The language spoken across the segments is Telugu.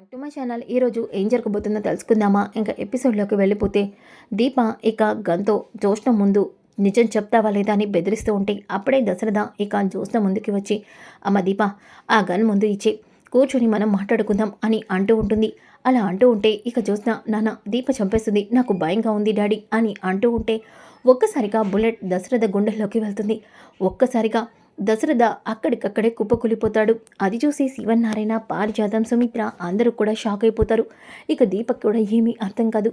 బ్యాక్ టు మై ఛానల్ ఈరోజు ఏం జరగబోతుందో తెలుసుకుందామా? ఇంకా ఎపిసోడ్లోకి వెళ్ళిపోతే దీప ఇక గంతో జోష్న ముందు నిజం చెప్తావా లేదా అని బెదిరిస్తూ ఉంటే అప్పుడే దశరథ ఇక జోష్ణ ముందుకి వచ్చి అమ్మ దీప ఆ గన్ ముందు ఇచ్చి కూర్చొని మనం మాట్లాడుకుందాం అని అంటూ ఉంటుంది. అలా అంటూ ఉంటే ఇక జోష్ణ నాన్న దీప చంపేస్తుంది నాకు భయంగా ఉంది డాడీ అని అంటూ ఉంటే ఒక్కసారిగా బుల్లెట్ దశరథ గుండెల్లోకి వెళ్తుంది. ఒక్కసారిగా దశరథ అక్కడికక్కడే కుప్పకూలిపోతాడు. అది చూసి శివనారాయణ పారిజాతం సుమిత్ర అందరూ కూడా షాక్ అయిపోతారు. ఇక దీపక్ కూడా ఏమీ అర్థం కాదు.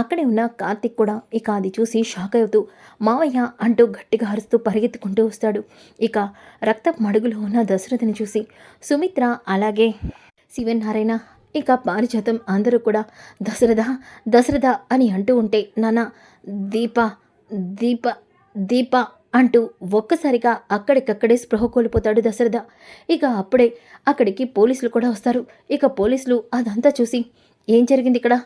అక్కడే ఉన్న కార్తిక్ కూడా ఇక అది చూసి షాక్ అవుతూ మావయ్య అంటూ గట్టిగా అరుస్తూ పరిగెత్తుకుంటూ వస్తాడు. ఇక రక్త మడుగులో ఉన్న దశరథని చూసి సుమిత్ర అలాగే శివనారాయణ ఇక పారిజాతం అందరూ కూడా దశరథ దశరథ అని అంటూ ఉంటే నాన్న దీప దీప దీప అంటూ ఒక్కసారిగా అక్కడికక్కడే స్పృహ కోల్పోతాడు దశరథ. ఇక అప్పుడే అక్కడికి పోలీసులు కూడా వస్తారు. ఇక పోలీసులు అదంతా చూసి ఏం జరిగింది ఇక్కడ?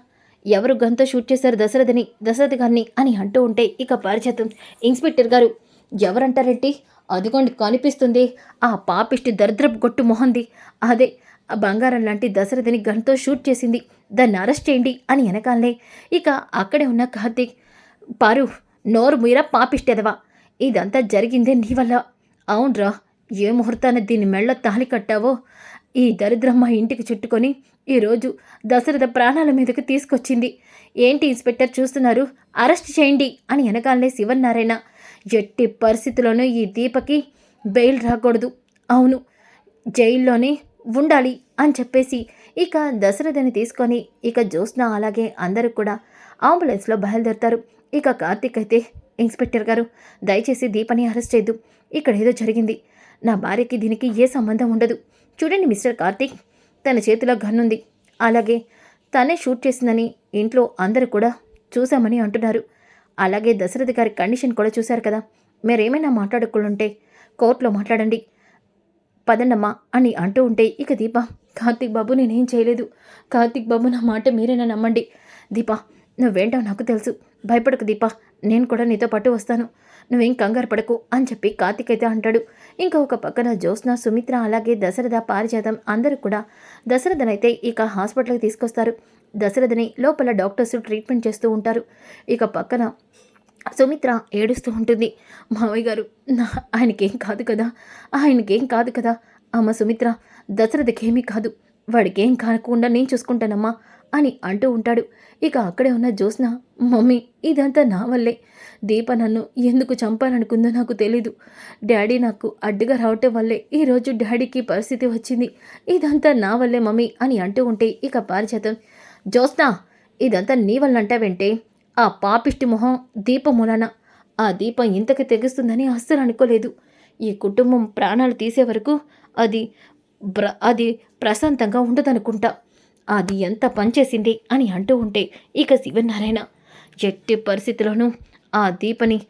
ఎవరు గంతో షూట్ చేశారు దశరథని దశరథ గారిని? అని అంటూ ఉంటే ఇక పారిజాతం. ఇన్స్పెక్టర్ గారు ఎవరంటారేంటి? అదిగోండి కనిపిస్తుంది. ఆ పాపిష్టి దరిద్రపు గొట్టు మొహంది. అదే ఆ బంగారం లాంటి దశరథని గన్తో షూట్ చేసింది. దాన్ని అరెస్ట్ చేయండి అని వెనకాలనే ఇక అక్కడే ఉన్న కార్తీక్ పారు నోరు మీర పాపిష్టెదవా ఇదంతా జరిగిందే నీ వల్ల. అవునరా ఏ ముహూర్తాన దీన్ని మెళ్ళ తాళి కట్టావో? ఈ దరిద్రం మా ఇంటికి చుట్టుకొని ఈరోజు దశరథ ప్రాణాల మీదకి తీసుకొచ్చింది. ఏంటి ఇన్స్పెక్టర్ చూస్తున్నారు? అరెస్ట్ చేయండి అని వెనకాలనే శివనారాయణ ఎట్టి పరిస్థితుల్లోనూ ఈ దీపకి బెయిల్ రాకూడదు. అవును జైల్లోనే ఉండాలి అని చెప్పేసి ఇక దశరథని తీసుకొని ఇక జ్యోత్స్న అలాగే అందరూ కూడా అంబులెన్స్లో బయలుదేరుతారు. ఇక కార్తీక్ అయితే ఇన్స్పెక్టర్ గారు దయచేసి దీపని అరెస్ట్ చేయొద్దు. ఇక్కడ ఏదో జరిగింది. నా భార్యకి దీనికి ఏ సంబంధం ఉండదు. చూడండి మిస్టర్ కార్తీక్ తన చేతిలో గన్నుంది అలాగే తనే షూట్ చేసిందని ఇంట్లో అందరూ కూడా చూశామని అంటున్నారు. అలాగే దశరథ్ గారి కండిషన్ కూడా చూశారు కదా. మీరేమైనా మాట్లాడుకుంటే కోర్టులో మాట్లాడండి. పదండమ్మా అని అంటూ ఉంటే ఇక దీప కార్తీక్ బాబు నేనేం చేయలేదు. కార్తీక్ బాబు నా మాట మీరేనా నమ్మండి. దీప నువ్వేంటో నాకు తెలుసు. భయపడకు దీప. నేను కూడా నీతో పాటు వస్తాను. నువ్వేం కంగారు పడకు అని చెప్పి కార్తిక్ అయితే అంటాడు. ఇంకా ఒక పక్కన జ్యోత్స్న సుమిత్ర అలాగే దశరథ పారిజాతం అందరూ కూడా దశరథనైతే ఇక హాస్పిటల్కి తీసుకొస్తారు. దశరథని లోపల డాక్టర్స్ ట్రీట్మెంట్ చేస్తూ ఉంటారు. ఇక పక్కన సుమిత్ర ఏడుస్తూ ఉంటుంది. మామయ్య గారు నా ఆయనకేం కాదు కదా ఆయనకేం కాదు కదా అమ్మ సుమిత్ర దశరథకేమీ కాదు. వాడికేం కాకుండా నేను చూసుకుంటానమ్మా అని అంటూ ఉంటాడు. ఇక అక్కడే ఉన్న జ్యోత్స్న మమ్మీ ఇదంతా నా వల్లే. దీప నన్ను ఎందుకు చంపాలనుకుందో నాకు తెలీదు. డాడీ నాకు అడ్డుగా రావటం వల్లే ఈరోజు డాడీకి పరిస్థితి వచ్చింది. ఇదంతా నా వల్లే మమ్మీ అని అంటూ ఉంటే ఇక పారిచేతం జ్యోత్స్న ఇదంతా నీ వల్ల అంటావంటే ఆ పాపిష్టి మొహం దీపమూలన ఆ దీపం ఇంతకు తెగిస్తుందని అస్సలు అనుకోలేదు. ఈ కుటుంబం ప్రాణాలు తీసే వరకు అది బ్ర అది ప్రశాంతంగా ఉండదనుకుంటా. అది ఎంత పనిచేసింది అని అంటూ ఉంటే ఇక శివనారాయణ ఎట్టి పరిస్థితిలోనూ ఆ దీపని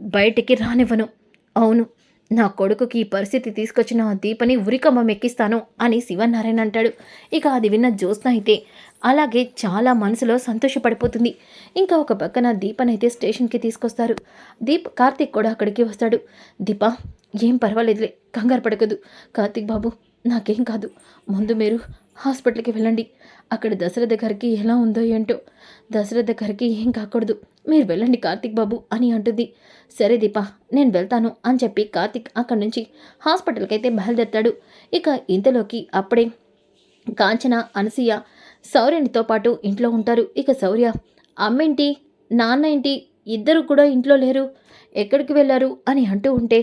బయటికి రానివ్వను. అవును నా కొడుకుకి ఈ పరిస్థితి తీసుకొచ్చిన ఆ దీపని ఉరికమ్మ మెక్కిస్తాను అని శివనారాయణ అంటాడు. ఇక అది విన్న జ్యోత్స్న అయితే అలాగే చాలా మనసులో సంతోషపడిపోతుంది. ఇంకా ఒక పక్కన దీపనైతే స్టేషన్కి తీసుకొస్తారు. దీప్ కార్తీక్ కూడా అక్కడికి వస్తాడు. దీప ఏం పర్వాలేదులే కంగారు పడకదు. కార్తీక్ బాబు నాకేం కాదు. ముందు మీరు హాస్పిటల్కి వెళ్ళండి. అక్కడ దశరథ గారికి ఎలా ఉందో ఏంటో. దశరథ గారికి ఏం కాకూడదు. మీరు వెళ్ళండి కార్తిక్ బాబు అని అంటుంది. సరే దీప నేను వెళ్తాను అని చెప్పి కార్తిక్ అక్కడి నుంచి హాస్పిటల్కి అయితే బయలుదేరతాడు. ఇక ఇంతలోకి అప్పుడే కాంచన అనసూయ శౌర్యనితో పాటు ఇంట్లో ఉంటారు. ఇక శౌర్య అమ్మేంటి? నాన్న ఏంటి? ఇద్దరు కూడా ఇంట్లో లేరు. ఎక్కడికి వెళ్ళారు? అని అంటూ ఉంటే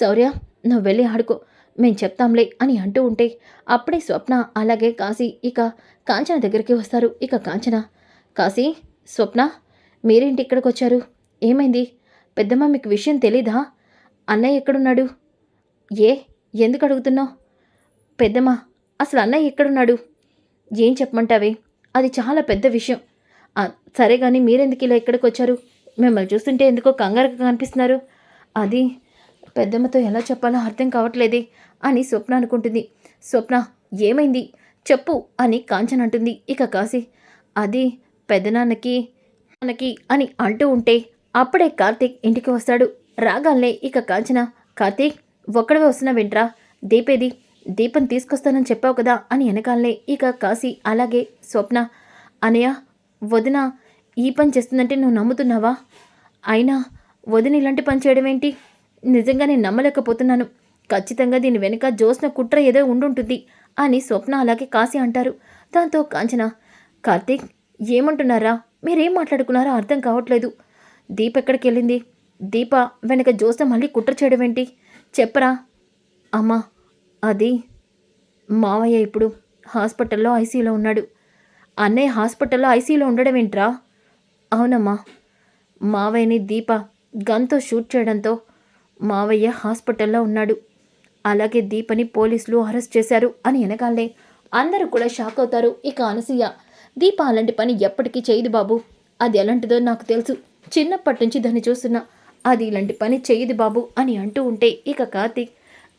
శౌర్య నువ్వు వెళ్ళి ఆడుకో. మేం చెప్తాంలే అని అంటూ ఉంటే అప్పుడే స్వప్న అలాగే కాశీ ఇక కాంచన దగ్గరికి వస్తారు. ఇక కాంచన కాశీ స్వప్న మీరేంటి ఇక్కడికి వచ్చారు ఏమైంది? పెద్దమ్మ మీకు విషయం తెలీదా? అన్నయ్య ఎక్కడున్నాడు? ఏ ఎందుకు అడుగుతున్నావు? పెద్దమ్మ అసలు అన్నయ్య ఎక్కడున్నాడు? ఏం చెప్పమంటావే? అది చాలా పెద్ద విషయం. సరే కానీ మీరెందుకు ఇలా ఇక్కడికి వచ్చారు మిమ్మల్ని చూస్తుంటే ఎందుకో కంగారుగా కనిపిస్తున్నారు. అది పెద్దమ్మతో ఎలా చెప్పాలో అర్థం కావట్లేదే అని స్వప్న అనుకుంటుంది. స్వప్న ఏమైంది? చెప్పు అని కాంచన్ అంటుంది. ఇక కాసి అది పెద్దనాన్నకి నాన్నకి అని అంటూ ఉంటే అప్పుడే కార్తీక్ ఇంటికి వస్తాడు. రాగాలనే ఇక కాంచన కార్తీక్ ఒక్కడవే వస్తున్నా వింట్రా దీపేది దీపం తీసుకొస్తానని చెప్పావు కదా అని వెనకాలనే ఇక కాశీ అలాగే స్వప్న అనయ్య వదిన ఈ పని చేస్తుందంటే నువ్వు నమ్ముతున్నావా? అయినా వదిన ఇలాంటి పని చేయడం ఏంటి నిజంగా నేను నమ్మలేకపోతున్నాను. ఖచ్చితంగా దీని వెనుక జోస్న కుట్ర ఏదో ఉండుంటుంది అని స్వప్న అలాగే కాశీ అంటారు. దాంతో కాంచన కార్తీక్ ఏమంటున్నారా? మీరేం మాట్లాడుకున్నారో అర్థం కావట్లేదు. దీప ఎక్కడికి వెళ్ళింది? దీప వెనక జోస్న మళ్ళీ కుట్ర చేయడం ఏంటి? చెప్పరా? అమ్మా అది మావయ్య ఇప్పుడు హాస్పిటల్లో ఐసీయూలో ఉన్నాడు. అన్నయ్య హాస్పిటల్లో ఐసీయూలో ఉండడం ఏంట్రా? అవునమ్మా. మావయ్యని దీప గన్తో షూట్ చేయడంతో మావయ్య హాస్పిటల్లో ఉన్నాడు. అలాగే దీపని పోలీసులు అరెస్ట్ చేశారు అని వెనకాలే అందరూ కూడా షాక్ అవుతారు. ఇక అనసూయ దీప అలాంటి పని ఎప్పటికీ చేయదు బాబు. అది ఎలాంటిదో నాకు తెలుసు. చిన్నప్పటి నుంచి దాన్ని చూస్తున్నా. అది ఇలాంటి పని చేయదు బాబు అని అంటూ ఉంటే ఇక కార్తీక్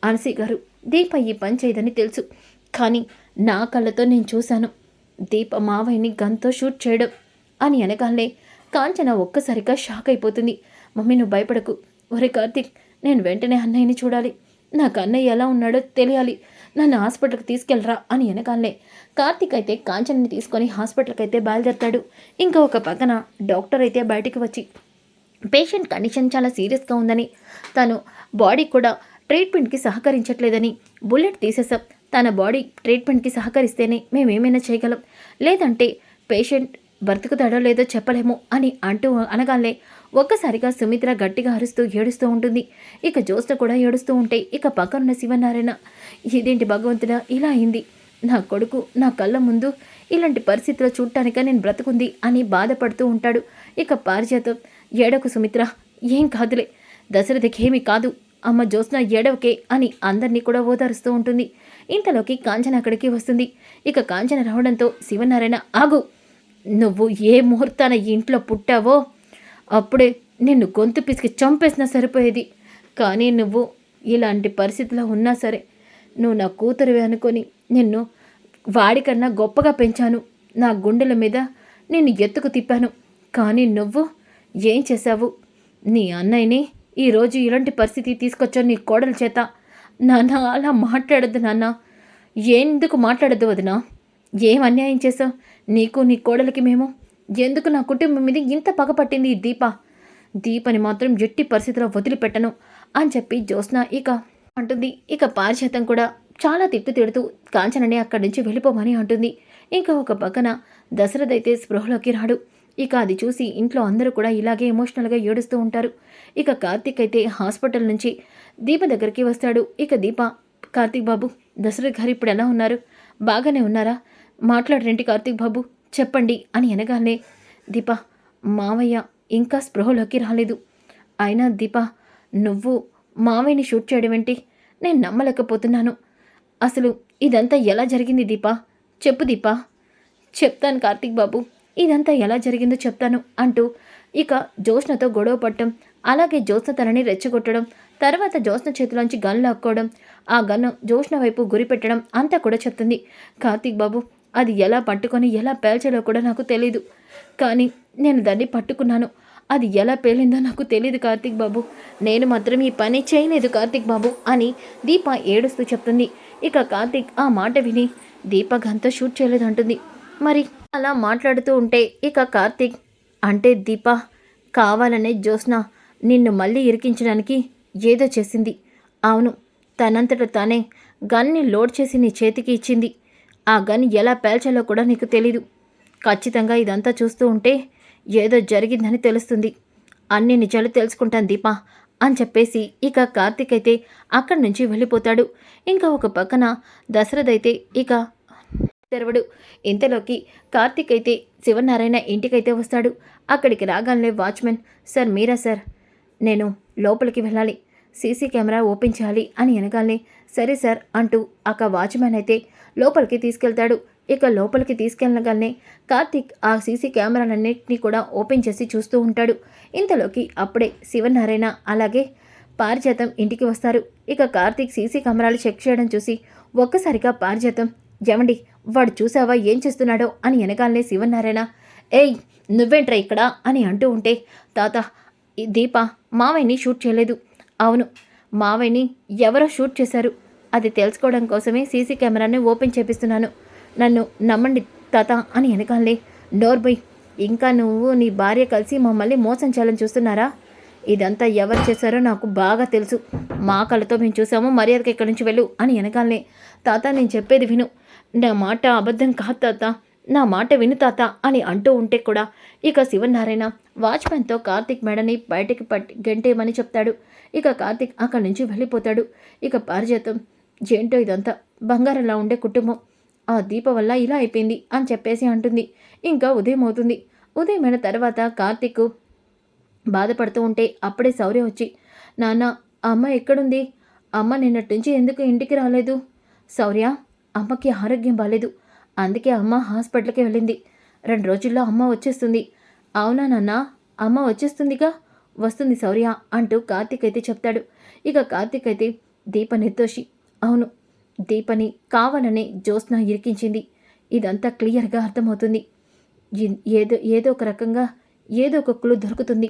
అనసీ గారు దీప ఈ పని చేయదని తెలుసు. కానీ నా కళ్ళతో నేను చూశాను. దీప మావయ్యని గన్తో షూట్ చేయడం అని అనగానే కాంచన ఒక్కసారిగా షాక్ అయిపోతుంది. మమ్మీ నువ్వు భయపడకు. ఒరే కార్తీక్ నేను వెంటనే అన్నయ్యని చూడాలి. నాకు అన్నయ్య ఎలా ఉన్నాడో తెలియాలి. నన్ను హాస్పిటల్కి తీసుకెళ్ళరా అని వెనకాలనే. కార్తీక్ అయితే కాంచన్ని తీసుకొని హాస్పిటల్కి అయితే బయలుదేరతాడు. ఇంకా ఒక పక్కన డాక్టర్ అయితే బయటికి వచ్చి పేషెంట్ కండిషన్ చాలా సీరియస్గా ఉందని. తను బాడీ కూడా ట్రీట్మెంట్కి సహకరించట్లేదని. బుల్లెట్ తీసేసాం తన బాడీ ట్రీట్మెంట్కి సహకరిస్తేనే మేము ఏమైనా చేయగలం. లేదంటే పేషెంట్ బ్రతుకుతాడో లేదో చెప్పలేము అని అంటూ అనగానే ఒక్కసారిగా సుమిత్ర గట్టిగా అరుస్తూ ఏడుస్తూ ఉంటుంది. ఇక జ్యోత్స్న కూడా ఏడుస్తూ ఉంటే ఇక పక్కనున్న శివనారాయణ ఇదేంటి భగవంతుడా ఇలా అయింది? నా కొడుకు నా కళ్ళ ముందు ఇలాంటి పరిస్థితిలో చూడటానిక నేను బ్రతుకుంది అని బాధపడుతూ ఉంటాడు. ఇక పారిజాతం ఏడకు సుమిత్ర ఏం కాదులే దశరథకి ఏమీ కాదు అమ్మ జ్యోత్స్న ఏడవకే అని అందరినీ కూడా ఓదారుస్తూ ఉంటుంది. ఇంతలోకి కాంచన అక్కడికి వస్తుంది. ఇక కాంచన రావడంతో శివనారాయణ ఆగు నువ్వు ఏ ముహూర్తాన ఇంట్లో పుట్టావో అప్పుడే నిన్ను గొంతు పిసికి చంపేసినా సరిపోయేది. కానీ నువ్వు ఇలాంటి పరిస్థితిలో ఉన్నా సరే నువ్వు నా కూతురువి అనుకొని నిన్ను వాడికన్నా గొప్పగా పెంచాను. నా గుండెల మీద నిన్ను ఎత్తుకు తిప్పాను. కానీ నువ్వు ఏం చేశావు? నీ అన్నయ్యని ఈరోజు ఇలాంటి పరిస్థితి తీసుకొచ్చావు నీ కోడల చేత. నాన్న అలా మాట్లాడద్దు నాన్న. ఎందుకు మాట్లాడద్దు వదినా? ఏం అన్యాయం చేసావు నీకు నీ కోడలికి మేము ఎందుకు నా కుటుంబం మీద ఇంత పగ పట్టింది ఈ దీప? దీపని మాత్రం ఎట్టి పరిస్థితిలో వదిలిపెట్టను అని చెప్పి జ్యోత్స్న ఇక అంటుంది. ఇక పారిశాతం కూడా చాలా తిట్టు తిడుతూ కాంచనని అక్కడి నుంచి వెళ్ళిపోమని అంటుంది. ఇంకా ఒక పక్కన దశరథ్ అయితే స్పృహలోకి రాడు. ఇక అది చూసి ఇంట్లో అందరూ కూడా ఇలాగే ఎమోషనల్గా ఏడుస్తూ ఉంటారు. ఇక కార్తీక్ అయితే హాస్పిటల్ నుంచి దీప దగ్గరికి వస్తాడు. ఇక దీప కార్తీక్ బాబు దశరథ్ గారు ఇప్పుడు ఎలా ఉన్నారు? బాగానే ఉన్నారా? మాట్లాడరేంటి కార్తీక్ బాబు. చెప్పండి అని అనగానే దీప మావయ్య ఇంకా స్పృహలోకి రాలేదు. అయినా దీప నువ్వు మావయ్యని షూట్ చేయడం ఏంటి? నేను నమ్మలేకపోతున్నాను. అసలు ఇదంతా ఎలా జరిగింది దీప? చెప్పు దీప. చెప్తాను కార్తీక్ బాబు ఇదంతా ఎలా జరిగిందో చెప్తాను అంటూ ఇక జ్యోత్స్నతో గొడవ పట్టడం అలాగే జ్యోత్స్న తనని రెచ్చగొట్టడం తర్వాత జ్యోత్స్న చేతిలోంచి గన్ లాక్కోవడం ఆ గన్ను జ్యోత్స్న వైపు గురిపెట్టడం అంతా కూడా చెప్తుంది. కార్తీక్ బాబు అది ఎలా పట్టుకొని ఎలా పేల్చాలో కూడా నాకు తెలీదు. కానీ నేను దాన్ని పట్టుకున్నాను. అది ఎలా పేలిందో నాకు తెలియదు కార్తీక్ బాబు. నేను మాత్రం ఈ పని చేయలేదు కార్తీక్ బాబు అని దీప ఏడుస్తూ చెప్తుంది. ఇక కార్తీక్ ఆ మాట విని దీప గంత షూట్ చేయలేదు అంటుంది. మరి అలా మాట్లాడుతూ ఉంటే ఇక కార్తీక్ అంటే దీప కావాలనే జ్యోత్స్న నిన్ను మళ్ళీ ఇరికించడానికి ఏదో చేసింది. అవును తనంతట తానే గన్ని లోడ్ చేసి నీ చేతికి ఇచ్చింది. ఆ గన్ ఎలా పేల్చాలో కూడా నీకు తెలీదు. ఖచ్చితంగా ఇదంతా చూస్తూ ఉంటే ఏదో జరిగిందని తెలుస్తుంది. అన్ని నిజాలు తెలుసుకుంటాను దీపా అని చెప్పేసి ఇక కార్తీక్ అయితే అక్కడి నుంచి వెళ్ళిపోతాడు. ఇంకా ఒక పక్కన దశరథ్ అయితే ఇక తెరవడు. ఇంతలోకి కార్తీక్ అయితే శివనారాయణ ఇంటికైతే వస్తాడు. అక్కడికి రాగానే వాచ్మెన్ సార్ మీరా సార్ నేను లోపలికి వెళ్ళాలి. సీసీ కెమెరా ఓపెన్ చేయాలి అని అనగానే సరే సార్ అంటూ అక్క వాచ్మెన్ అయితే లోపలికి తీసుకెళ్తాడు. ఇక లోపలికి తీసుకెళ్ళగానే కార్తీక్ ఆ సీసీ కెమెరాలన్నింటినీ కూడా ఓపెన్ చేసి చూస్తూ ఉంటాడు. ఇంతలోకి అప్పుడే శివనారాయణ అలాగే పారిజాతం ఇంటికి వస్తారు. ఇక కార్తీక్ సీసీ కెమెరాలు చెక్ చేయడం చూసి ఒక్కసారిగా పారిజాతం జమండి వాడు చూసావా? ఏం చేస్తున్నాడో? అని వెనకాలనే శివనారాయణ ఏయ్ నువ్వేంట్రా ఇక్కడ? అని అంటూ ఉంటే తాత ఈ దీప మావయ్యని షూట్ చేయలేదు. అవును. మావయ్యని ఎవరో షూట్ చేశారు. అది తెలుసుకోవడం కోసమే సీసీ కెమెరాని ఓపెన్ చేపిస్తున్నాను. నన్ను నమ్మండి తాత అని వెనకాలే. డోర్బోయ్ ఇంకా నువ్వు నీ భార్య కలిసి మమ్మల్ని మోసం చేయాలని చూస్తున్నారా? ఇదంతా ఎవరు చేశారో నాకు బాగా తెలుసు. మా కళ్ళతో మేము చూసాము. మర్యాదకి ఇక్కడి నుంచి వెళ్ళు అని వెనకాలనే తాత నేను చెప్పేది విను. నా మాట అబద్ధం కాదు తాత. నా మాట విను తాత అని అంటూ ఉంటే కూడా ఇక శివనారాయణ వాచ్మెన్తో కార్తిక్ మేడని బయటికి పట్టి గెంటేయమని చెప్తాడు. ఇక కార్తిక్ అక్కడి నుంచి వెళ్ళిపోతాడు. ఇక పారిజాతం ఏంటో ఇదంతా? బంగారంలా ఉండే కుటుంబం. ఆ దీప వల్ల ఇలా అయిపోయింది అని చెప్పేసి అంటుంది. ఇంకా ఉదయం అవుతుంది. ఉదయమైన తర్వాత కార్తిక్ బాధపడుతూ ఉంటే అప్పుడే శౌర్య వచ్చి నాన్న అమ్మ ఎక్కడుంది? అమ్మ నిన్నటి నుంచి ఎందుకు ఇంటికి రాలేదు? శౌర్య అమ్మకి ఆరోగ్యం బాలేదు. అందుకే అమ్మ హాస్పిటల్కి వెళ్ళింది. రెండు రోజుల్లో అమ్మ వచ్చేస్తుంది. అవునా నాన్న? అమ్మ వచ్చేస్తుందిగా? వస్తుంది శౌర్య అంటూ కార్తీక్ అయితే చెప్తాడు. ఇక కార్తీక్ అయితే దీప నిర్దోషి అవును దీపని కావాలనే జ్యోత్స్న ఇరికించింది. ఇదంతా క్లియర్గా అర్థమవుతుంది. ఏదో ఏదో ఒక రకంగా ఏదో ఒక క్లూ దొరుకుతుంది.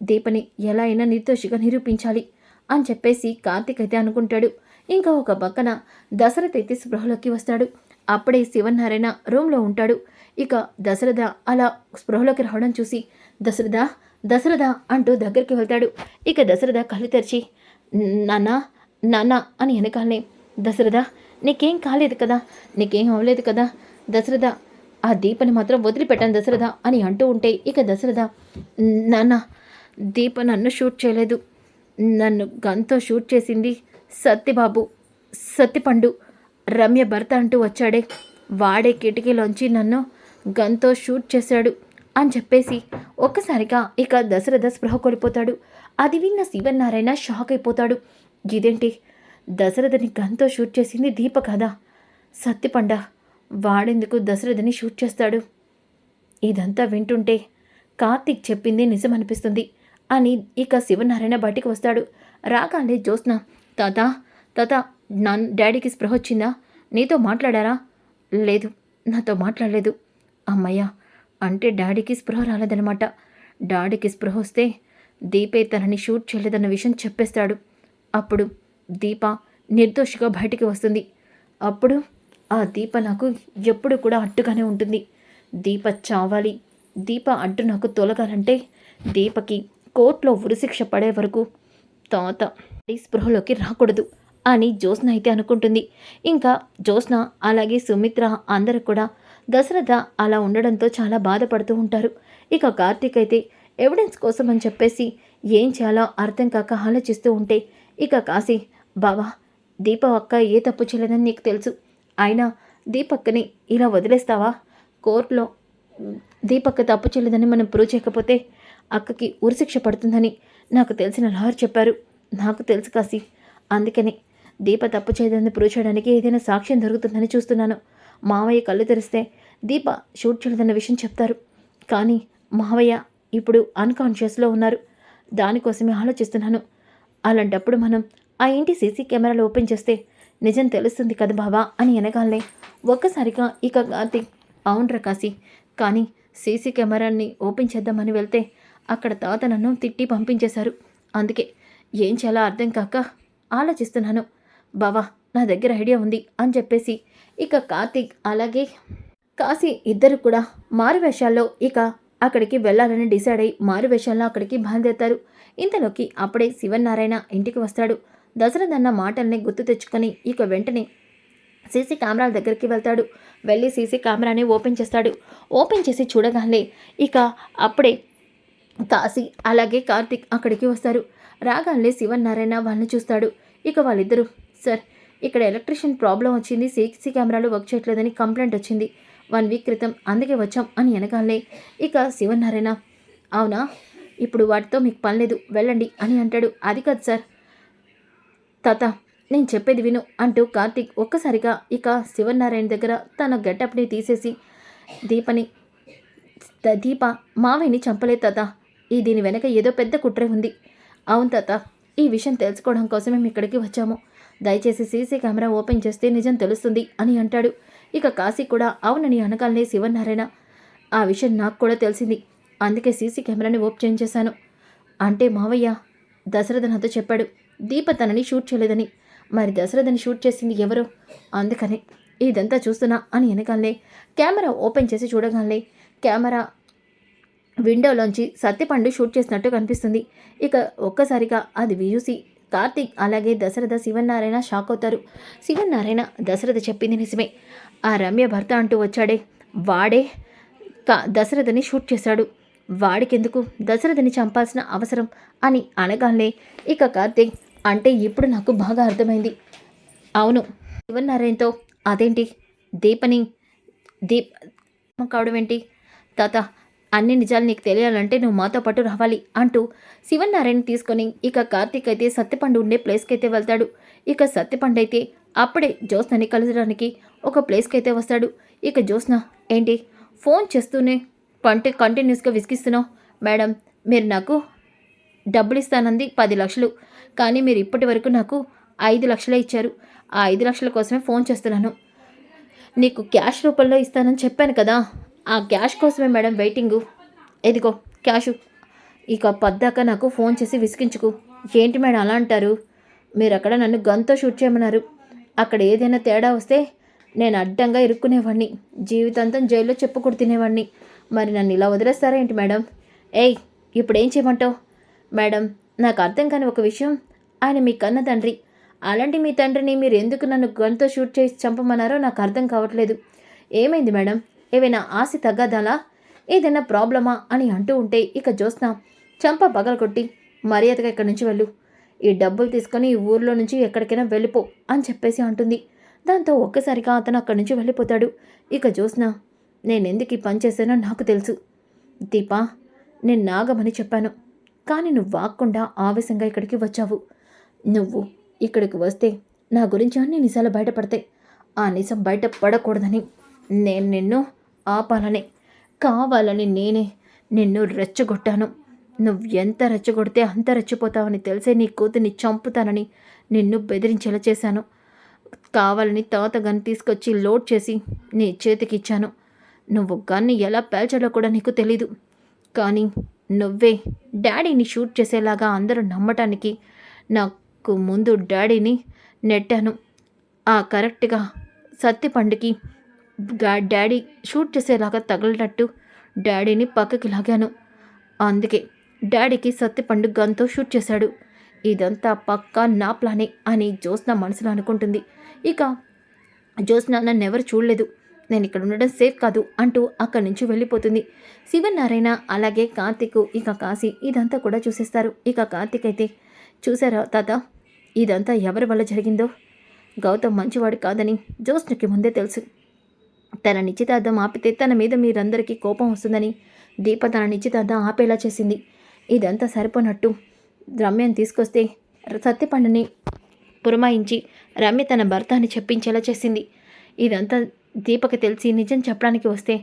దీపని ఎలా అయినా నిర్దోషిగా నిరూపించాలి అని చెప్పేసి కార్తీక్ అయితే అనుకుంటాడు. ఇంకా ఒక పక్కన దశరథ్ అయితే స్పృహలోకి వస్తాడు. అప్పుడే శివనారాయణ రూమ్లో ఉంటాడు. ఇక దశరథ అలా స్పృహలోకి రావడం చూసి దశరథ దశరథ అంటూ దగ్గరికి వెళ్తాడు. ఇక దశరథ కళ్ళు తెరిచి నాన్న నాన్న అని వెనకాలనే దశరథ నీకేం కాలేదు కదా నీకేం అవ్వలేదు కదా దశరథ ఆ దీపని మాత్రం వదిలిపెట్టాను దశరథ అని అంటూ ఉంటే ఇక దశరథ నాన్న దీప నన్ను షూట్ చేయలేదు నన్ను గన్తో షూట్ చేసింది సత్యబాబు సత్యపండు రమ్య భర్త అంటూ వచ్చాడే. వాడే కిటికీలోంచి నన్ను గన్తో షూట్ చేశాడు అని చెప్పేసి ఒక్కసారిగా ఇక దశరథ స్పృహ కోల్పోతాడు. అది విన్న శివనారాయణ షాక్ అయిపోతాడు. ఇదేంటి? దశరథని గన్తో షూట్ చేసింది దీప కదా? సత్యపండ వాడెందుకు దశరథని షూట్ చేస్తాడు? ఇదంతా వింటుంటే కార్తీక్ చెప్పింది నిజమనిపిస్తుంది అని ఇక శివనారాయణ బయటికి వస్తాడు. రాగానే జ్యోత్స్న తాత తాత నా డాడీకి స్పృహ వచ్చిందా? నీతో మాట్లాడారా? లేదు నాతో మాట్లాడలేదు. అమ్మయ్య అంటే డాడీకి స్పృహ రాలేదనమాట డాడీకి స్పృహ వస్తే దీపే తనని షూట్ చేయలేదన్న విషయం చెప్పేస్తాడు. అప్పుడు దీప నిర్దోషిగా బయటికి వస్తుంది. అప్పుడు ఆ దీప నాకు ఎప్పుడు కూడా అడ్డుగానే ఉంటుంది. దీప చావాలి. దీప అడ్డు నాకు తొలగాలంటే దీపకి కోర్టులో ఉరిశిక్ష పడే వరకు తాత ఈ స్పృహలోకి రాకూడదు అని జ్యోత్స్న అయితే అనుకుంటుంది. ఇంకా జ్యోత్స్న అలాగే సుమిత్ర అందరూ కూడా దశరథ అలా ఉండడంతో చాలా బాధపడుతూ ఉంటారు. ఇక కార్తీక్ అయితే ఎవిడెన్స్ కోసం అని చెప్పేసి ఏం చేయాలో అర్థం కాక ఆలోచిస్తూ ఉంటే ఇక కాశీ బావా దీప అక్క ఏ తప్పు చేయలేదని నీకు తెలుసు. అయినా దీపక్కని ఇలా వదిలేస్తావా? కోర్టులో దీపక్క తప్పు చేయలేదని మనం ప్రూవ్ చేయకపోతే అక్కకి ఉరిశిక్ష పడుతుందని నాకు తెలిసిన లాయర్ చెప్పారు. నాకు తెలుసు కాసి అందుకని దీప తప్పు చేయదని ప్రూవ్ చేయడానికి ఏదైనా సాక్ష్యం దొరుకుతుందని చూస్తున్నాను. మావయ్య కళ్ళు తెరిస్తే దీప షూట్ చేయలేదన్న విషయం చెప్తారు. కానీ మావయ్య ఇప్పుడు అన్కాన్షియస్లో ఉన్నారు. దానికోసమే ఆలోచిస్తున్నాను. అలాంటప్పుడు మనం ఆ ఇంటి సీసీ కెమెరాలు ఓపెన్ చేస్తే నిజం తెలుస్తుంది కదా బాబా అని వెనగాలనే ఒక్కసారిగా ఇక కార్తీక్ అవునరా కాశీ కానీ సీసీ కెమెరాని ఓపెన్ చేద్దామని వెళ్తే అక్కడ తాత నన్ను తిట్టి పంపించేశారు. అందుకే ఏం చేయాలో అర్థం కాక ఆలోచిస్తున్నాను. బావా నా దగ్గర ఐడియా ఉంది అని చెప్పేసి ఇక కార్తీక్ అలాగే కాశీ ఇద్దరు కూడా మారువేషాల్లో ఇక అక్కడికి వెళ్ళాలని డిసైడ్ అయ్యి మారువేషాల్లో అక్కడికి బయలుదేరుతారు. ఇంతలోకి అప్పుడే శివనారాయణ ఇంటికి వస్తాడు. దశరథ్ అన్న మాటల్ని గుర్తు తెచ్చుకొని ఇక వెంటనే సీసీ కెమెరాల దగ్గరికి వెళ్తాడు. వెళ్ళి సీసీ కెమెరాని ఓపెన్ చేస్తాడు. ఓపెన్ చేసి చూడగానే ఇక అప్పుడే కాశీ అలాగే కార్తిక్ అక్కడికి వస్తారు. రాగానే శివనారాయణ వాళ్ళని చూస్తాడు. ఇక వాళ్ళిద్దరూ సార్ ఇక్కడ ఎలక్ట్రిషియన్ ప్రాబ్లం వచ్చింది. సీసీ కెమెరాలు వర్క్ చేయట్లేదని కంప్లైంట్ వచ్చింది. వన్ వీక్ క్రితం అందుకే వచ్చాం అని వెనకాలే ఇక శివనారాయణ అవునా? ఇప్పుడు వాటితో మీకు పని లేదు. వెళ్ళండి అని అంటాడు. అది కాదు సార్. తాత నేను చెప్పేది విను అంటూ కార్తీక్ ఒక్కసారిగా ఇక శివనారాయణ దగ్గర తన గెటప్ని తీసేసి దీపని దీప మావయ్యని చంపలేదు తాత. ఈ దీని వెనక ఏదో పెద్ద కుట్రే ఉంది. అవును తాత ఈ విషయం తెలుసుకోవడం కోసమే మేము ఇక్కడికి వచ్చాము. దయచేసి సీసీ కెమెరా ఓపెన్ చేస్తే నిజం తెలుస్తుంది అని అంటాడు. ఇక కాశీ కూడా అవునని అనగానే శివనారాయణ. ఆ విషయం నాకు కూడా తెలిసింది. అందుకే సీసీ కెమెరాని ఓపెన్ చేశాను అంటే మావయ్య దశరథ నాతో చెప్పాడు. దీప తనని షూట్ చేయలేదని. మరి దశరథని షూట్ చేసింది ఎవరు? అందుకనే ఇదంతా చూస్తున్నా అని వెనకాలనే కెమెరా ఓపెన్ చేసి చూడగానే కెమెరా విండోలోంచి సత్యపండు షూట్ చేసినట్టు కనిపిస్తుంది. ఇక ఒక్కసారిగా అది చూసి కార్తీక్ అలాగే దశరథ శివనారాయణ షాక్ అవుతారు. శివనారాయణ దశరథ చెప్పింది నిజమే. ఆ రమ్య భర్త అంటూ వచ్చాడే వాడే కా దశరథని షూట్ చేశాడు. వాడికెందుకు? దశరథని చంపాల్సిన అవసరం అని అనగానే ఇక కార్తీక్ అంటే ఇప్పుడు నాకు బాగా అర్థమైంది. అవును శివనారాయణతో అదేంటి? దీపని దీప్ కావడం ఏంటి తాత అన్ని నిజాలు నీకు తెలియాలంటే నువ్వు మాతో పాటు రావాలి అంటూ శివనారాయణ తీసుకొని ఇక కార్తీక్ అయితే సత్యపండు ఉండే ప్లేస్కి అయితే వెళ్తాడు. ఇక సత్యపండు అయితే అప్పుడే జ్యోత్స్నని కలచడానికి ఒక ప్లేస్కి అయితే వస్తాడు. ఇక జ్యోత్స్న ఏంటి? ఫోన్ చేస్తూనే పంటే కంటిన్యూస్గా విసిగిస్తున్నావు. మేడం మీరు నాకు డబ్బులు ఇస్తానంది పది లక్షలు. కానీ మీరు ఇప్పటి వరకు నాకు ఐదు లక్షలే ఇచ్చారు. ఆ ఐదు లక్షల కోసమే ఫోన్ చేస్తున్నాను. నీకు క్యాష్ రూపంలో ఇస్తానని చెప్పాను కదా. ఆ క్యాష్ కోసమే మేడం వెయిటింగు. ఎదిగో క్యాషు. ఇక పద్దాక నాకు ఫోన్ చేసి విసిగించుకు. ఏంటి మేడం అలా అంటారు? మీరు అక్కడ నన్ను గన్తో షూట్ చేయమన్నారు. అక్కడ ఏదైనా తేడా వస్తే నేను అడ్డంగా ఇరుక్కునేవాడిని జీవితాంతం జైల్లో చెప్పుకుడు తినేవాడిని మరి నన్ను ఇలా వదిలేస్తారా ఏంటి మేడం? ఏయ్ ఇప్పుడు ఏం చేయమంటావు? మేడం నాకు అర్థం కాని ఒక విషయం. ఆయన మీ కన్న తండ్రి. అలాంటి మీ తండ్రిని మీరు ఎందుకు నన్ను గన్తో షూట్ చేసి చంపమన్నారో నాకు అర్థం కావట్లేదు. ఏమైంది మేడం? ఏవైనా ఆశ తగ్గదాలా? ఏదైనా ప్రాబ్లమా? అని అంటూ ఉంటే ఇక జ్యోత్స్న చంప పగలగొట్టి మర్యాదగా ఇక్కడి నుంచి వెళ్ళు. ఈ డబ్బులు తీసుకొని ఈ ఊర్లో నుంచి ఎక్కడికైనా వెళ్ళిపో అని చెప్పేసి అంటుంది. దాంతో ఒక్కసారిగా అతను అక్కడి నుంచి వెళ్ళిపోతాడు. ఇక జ్యోత్స్న నేను ఎందుకు ఈ పని చేశానో నాకు తెలుసు. దీపా నేను నాగమని చెప్పాను. కానీ నువ్వు వాక్కుండా ఆవేశంగా ఇక్కడికి వచ్చావు. నువ్వు ఇక్కడికి వస్తే నా గురించి అన్ని నిజాలు బయటపడతాయి. ఆ నిజం బయట పడకూడదని నేను నిన్ను ఆపాలని కావాలని నేనే నిన్ను రెచ్చగొట్టాను. నువ్వు ఎంత రెచ్చగొడితే అంత రెచ్చిపోతావని తెలిసే నీ కూతుర్ని చంపుతానని నిన్ను బెదిరించేలా చేశాను. కావాలని తాత గన్ తీసుకొచ్చి లోడ్ చేసి నీ చేతికి ఇచ్చాను నువ్వు గన్ని ఎలా పేల్చాలో కూడా నీకు తెలీదు. కానీ నువ్వే డాడీని షూట్ చేసేలాగా అందరూ నమ్మటానికి నాకు ముందు డాడీని నెట్టాను. ఆ కరెక్ట్గా సత్తిపండుకి పండుకి డాడీ షూట్ చేసేలాగా తగలనట్టు డాడీని పక్కకి లాగాను. అందుకే డాడీకి సత్తిపండు గన్తో షూట్ చేశాడు. ఇదంతా పక్కా నా ప్లానే అని జ్యోత్స్న మనసులో అనుకుంటుంది. ఇక జ్యోత్స్న నన్ను ఎవరు చూడలేదు. నేను ఇక్కడ ఉండడం సేఫ్ కాదు అంటూ అక్కడి నుంచి వెళ్ళిపోతుంది. శివనారాయణ అలాగే కార్తిక్ ఇక కాశీ ఇదంతా కూడా చూసేస్తారు. ఇక కార్తిక్ అయితే చూసారా తాత? ఇదంతా ఎవరి వల్ల జరిగిందో? గౌతమ్ మంచివాడు కాదని జ్యోత్స్నకి ముందే తెలుసు. తన నిశ్చితార్థం ఆపితే తన మీద మీరందరికీ కోపం వస్తుందని దీప తన నిశ్చితార్థం ఆపేలా చేసింది. ఇదంతా సరిపోనట్టు. రమ్యను తీసుకొస్తే సత్యపండుని పురమాయించి రమ్య తన భర్త అని చెప్పించేలా చేసింది. ఇదంతా దీపకి తెలిసి నిజం చెప్పడానికి వస్తే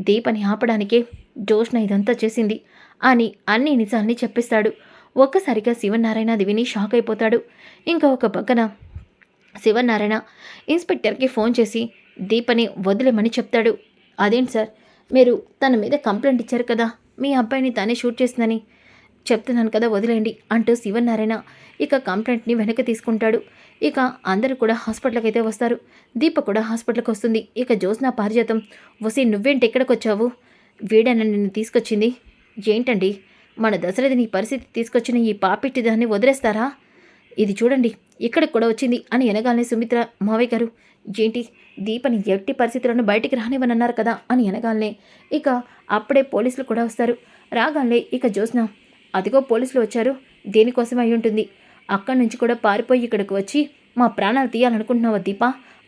దీపని ఆపడానికే జోష్న ఇదంతా చేసింది అని అన్ని నిజాన్ని చెప్పిస్తాడు. ఒక్కసారిగా శివనారాయణ అది విని షాక్ అయిపోతాడు ఇంకా ఒక పక్కన శివనారాయణ ఇన్స్పెక్టర్కి ఫోన్ చేసి దీపని వదిలేమని చెప్తాడు. అదేంటి సార్? మీరు తన మీద కంప్లైంట్ ఇచ్చారు కదా మీ అబ్బాయిని తానే షూట్ చేసిందని. చెప్తున్నాను కదా వదిలేండి అంటూ శివనారాయణ ఇక కంప్లైంట్ని వెనక్కి తీసుకుంటాడు. ఇక అందరూ కూడా హాస్పిటల్కి అయితే వస్తారు. దీప కూడా హాస్పిటల్కి వస్తుంది ఇక జ్యోత్స్న పారిజాతం వసి నువ్వేంటి ఎక్కడికి వచ్చావు వీడన నిన్ను తీసుకొచ్చింది? ఏంటండి? మన దశరథిని ఈ పరిస్థితి తీసుకొచ్చిన ఈ పాపిట్టి దాన్ని వదిలేస్తారా? ఇది చూడండి ఇక్కడికి కూడా వచ్చింది అని ఎనగానే సుమిత్ర మావయ్య గారు ఏంటి? దీపని ఎట్టి పరిస్థితులను బయటికి రానివ్వనన్నారు కదా అని ఎనగాలనే ఇక అప్పుడే పోలీసులు కూడా వస్తారు. రాగానే ఇక జ్యోత్స్న అదిగో పోలీసులు వచ్చారు. దేనికోసం అయి ఉంటుంది? అక్కడి నుంచి కూడా పారిపోయి ఇక్కడికి వచ్చి మా ప్రాణాలు తీయాలనుకుంటున్నావా దీప?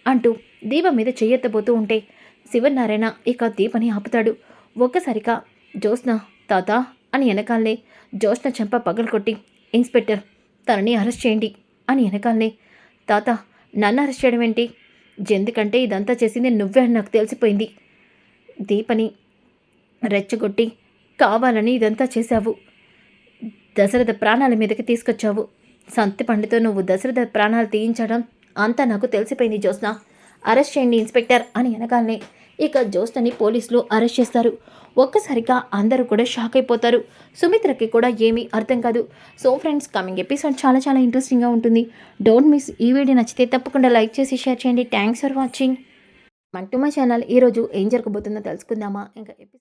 అంటూ దీప మీద చెయ్యెత్తబోతూ ఉంటే శివనారాయణ ఇక దీపని ఆపుతాడు. ఒక్కసారిగా జ్యోత్స్న తాత అని వెనకాలనే జ్యోత్స్న చెంప పగలకొట్టి ఇన్స్పెక్టర్ తనని అరెస్ట్ చేయండి అని వెనకాలనే తాత నన్ను అరెస్ట్ చేయడం ఏంటి? ఎందుకంటే ఇదంతా చేసింది నువ్వే అని నాకు తెలిసిపోయింది. దీపని రెచ్చగొట్టి కావాలని ఇదంతా చేశావు. దశరథ ప్రాణాల మీదకి తీసుకొచ్చావు. సంతి పండుతో నువ్వు దశరథ ప్రాణాలు తీయించడం అంతా నాకు తెలిసిపోయింది జ్యోత్స్న. అరెస్ట్ చేయండి ఇన్స్పెక్టర్ అని అనగానే ఇక జ్యోత్స్నని పోలీసులు అరెస్ట్ చేస్తారు. ఒక్కసారిగా అందరూ కూడా షాక్ అయిపోతారు. సుమిత్రకి కూడా ఏమీ అర్థం కాదు. సో ఫ్రెండ్స్ కమింగ్ ఎపిసోడ్ చాలా చాలా ఇంట్రెస్టింగ్గా ఉంటుంది. డోంట్ మిస్ ఈ వీడియో నచ్చితే తప్పకుండా లైక్ చేసి షేర్ చేయండి. థ్యాంక్స్ ఫర్ వాచింగ్ మంటూ మా ఛానల్. ఈరోజు ఏం జరగబోతుందో తెలుసుకుందామా? ఇంకా ఎపిసోడ్